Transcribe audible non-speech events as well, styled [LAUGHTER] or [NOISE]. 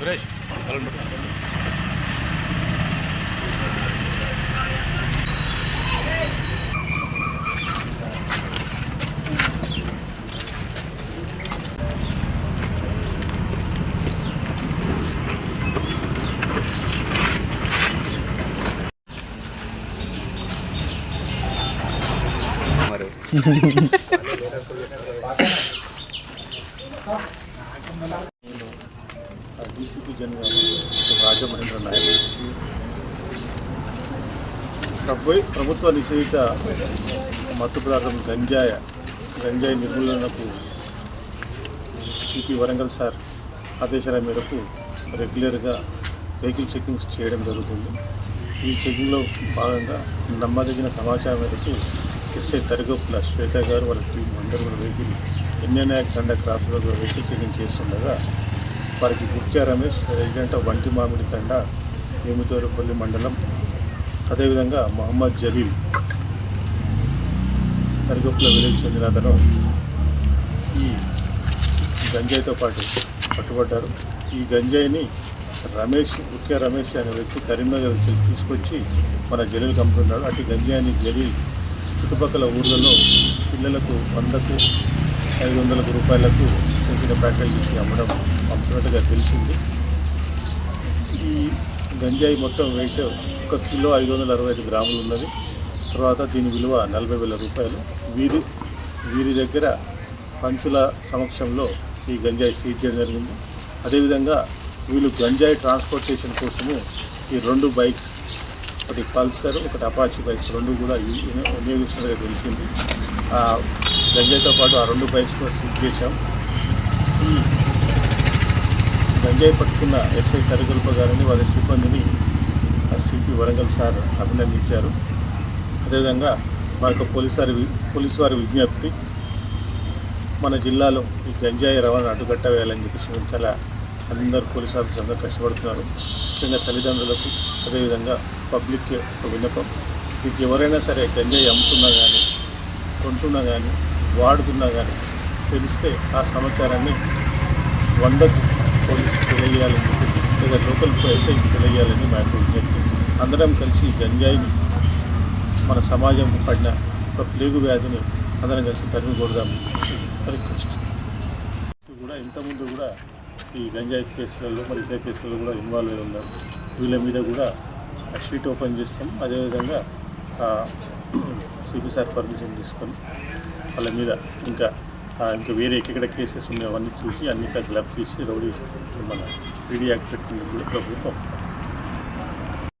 Suresh colour పెట్టు. DCP general Rajamahendra Naidu ప్రభుత్వ ప్రభుత్వ నిషేధిత మత్తు పదార్థం గంజాయ గంజాయి నిర్మూలనకు సిపి వరంగల్ సార్ ఆదేశాల మేరకు రెగ్యులర్గా వెహికల్ చెకింగ్స్ చేయడం జరుగుతుంది. ఈ చెకింగ్లో భాగంగా నమ్మదగిన సమాచారం మేరకు ఎస్ఐ తరిగొప్పుల శ్వేత గారు వాళ్ళ టీం అందరూ కూడా వెహికల్ ఎన్ఎన్ఐ కండ క్రాఫ్ట్లో వెహికల్ చెకింగ్ చేస్తుండగా వారికి గుర్క్య రమేష్ రెసిడెంట్ ఆఫ్ వంటి మామిడి తండ ఏమితోరపల్లి మండలం అదేవిధంగా మహమ్మద్ జలీల్ తరిగొప్పుల విలేజ్ చెందిన అతను ఈ గంజాయితో పాటు పట్టుబడ్డారు. ఈ గంజాయిని రమేష్ ముఖ్య రమేష్ అనే వ్యక్తి కరీంనగర్ తీసుకొచ్చి మన జలీల్ కమ్ముతున్నాడు అటు గంజాయిని జలీల్ చుట్టుపక్కల ఊర్లలో పిల్లలకు వందకు ఐదు వందలకు రూపాయలకు చేసిన ప్యాకేజీకి అమ్మడం పంపుతున్నట్టుగా తెలిసింది. ఈ గంజాయి మొత్తం వెయిట్ ఒక కిలో ఐదు వందల అరవై ఐదు గ్రాములు ఉన్నది. తర్వాత దీని విలువ నలభై వేల రూపాయలు. వీరి వీరి దగ్గర పంచుల సమక్షంలో ఈ గంజాయి సీజ్ చేయడం జరిగింది. అదేవిధంగా వీళ్ళు గంజాయి ట్రాన్స్పోర్టేషన్ కోసము ఈ రెండు బైక్స్ ఒకటి పల్సర్ ఒకటి అపాచీ బైక్స్ రెండు కూడా వినియోగిస్తున్నట్టుగా తెలిసింది. ఆ గంజాయితో పాటు ఆ రెండు బైక్స్ కూడా సీజ్ చేశాం ఈ గంజాయి పట్టుకున్న ఎస్ఐ తరగల్ప గారిని వారి సిబ్బందిని సిపి వరంగల్ సార్ అభినందించారు. అదేవిధంగా మా యొక్క పోలీసు వారి పోలీసు వారి విజ్ఞప్తి మన జిల్లాలో ఈ గంజాయి రవాణా అడ్డుకట్ట వేయాలని చెప్పేసి మేము చాలా అందరు పోలీస్ ఆఫీసర్ అందరూ కష్టపడుతున్నారు. ముఖ్యంగా తల్లిదండ్రులకు అదేవిధంగా పబ్లిక్ ఒక విన్నపం. మీకు ఎవరైనా సరే గంజాయి అమ్ముతున్నా కానీ కొంటున్నా కానీ వాడుతున్నా కానీ తెలిస్తే ఆ సమాచారాన్ని వందకు పోలీసుకి తెలియాలని లేదా లోకల్ ఎస్ఐకి తెలియాలని మా విజ్ఞప్తి. అందరం కలిసి గంజాయిని మన సమాజం పడిన ఒక ప్లేగు వ్యాధిని అందరం కలిసి తరిమి కొడదాం రిక్వెస్ట్ కూడా ఇంతకుముందు కూడా ఈ గంజాయి కేసులలో మరి ఇతర కేసులలో కూడా ఇన్వాల్వ్ అయి ఉన్నారు. వీళ్ళ మీద కూడా షీట్ ఓపెన్ చేస్తాం. అదేవిధంగా [CLEARS THROAT] సిపి సార్ పర్మిషన్ తీసుకొని వాళ్ళ మీద ఇంకా ఇంకా వేరే ఎక్కడ కేసెస్ ఉన్నాయో అవన్నీ చూసి అన్ని క్లబ్ చేసి రౌడీ మన పీడీ యాక్ట్ కూడా ప్రభుత్వం